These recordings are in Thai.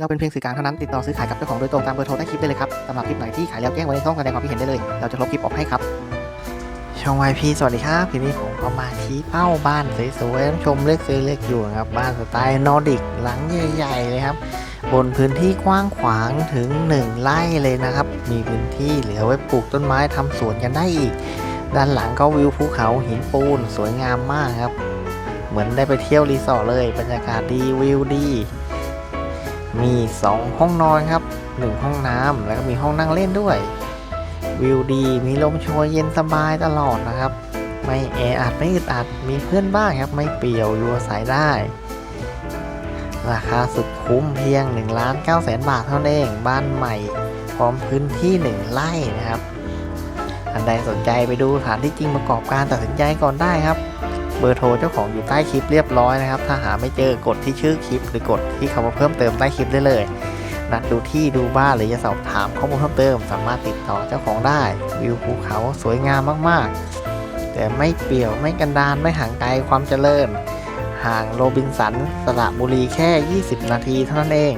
เราเป็นเพียงสื่อกลางเท่านั้นติดต่อซื้อขายกับเจ้าของโดยตรงตามเบอร์โทรใต้คลิปได้เลยครับสำหรับคลิปไหนที่ขายแล้วแจ้งไว้ในช่องแสดงความคิดเห็นได้เลย เราจะลบคลิปออกให้ครับช่องวายพีสวัสดีครับที่นี้ผมก็มาที่เป้าบ้านสวยๆชมเลือกซื้อเลือกอยู่ครับบ้านสไตล์นอร์ดิกหลังใหญ่ๆเลยครับบนพื้นที่กว้างขวางถึง 1 ไร่เลยนะครับ มีพื้นที่เหลือไว้ปลูกต้นไม้ทำสวนกันได้อีก ด้านหลังก็วิวภูเขาหินปูนสวยงามมากครับ เหมือนได้ไปเที่ยวรีสอร์ทเลย บรรยากาศดีวิวดี มี 2 ห้องนอนครับ 1 ห้องน้ำแล้วก็มีห้องนั่งเล่นด้วย วิวดีมีลมโชยเย็นสบายตลอดนะครับ ไม่แออัดไม่อึดอัดมีเพื่อนบ้านครับ ไม่เปี่ยวอยู่อาศัยได้ ราคาสุดคุ้มเพียง1ล้าน9แสนบาทเท่านั้นเองบ้านใหม่ พร้อมพื้นที่ 1ไร่นะครับท่านใดสนใจไปดูสถานที่จริงประกอบการตัดสินใจก่อนได้ครับ เบอร์โทรเจ้าของอยู่ใต้คลิปเรียบร้อยนะครับ ถ้าหาไม่เจอกดที่ชื่อคลิป หรือกดที่คำว่าเพิ่มเติมใต้คลิปได้เลย นัดดูที่ดูบ้านหรือจะสอบถามข้อมูลเพิ่มเติม สามารถติดต่อเจ้าของได้ วิวภูเขาสวยงามมากๆ แต่ไม่เปี่ยวไม่กันดานไม่ห่างไกลความเจริญ ห่างโรบินสันสระบุรีแค่ 20 นาทีเท่านั้นเอง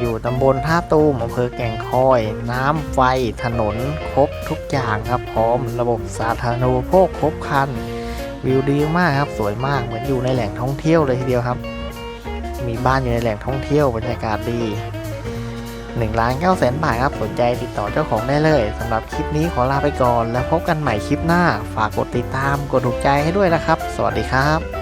อยู่ตำบลท่าตูมอำเภอแก่งคอย น้ำไฟ ถนน ครบทุกอย่างครับพร้อมระบบสาธารณูปโภคครบครัน วิวดีมากครับ สวยมากเหมือนอยู่ในแหล่งท่องเที่ยวเลยทีเดียวครับ มีบ้านอยู่ในแหล่งท่องเที่ยวบรรยากาศดี1ล้าน9แสนบาทครับสนใจติดต่อเจ้าของได้เลยสำหรับคลิปนี้ขอลาไปก่อน แล้วพบกันใหม่คลิปหน้า ฝากกดติดตามกดถูกใจให้ด้วยนะครับ สวัสดีครับ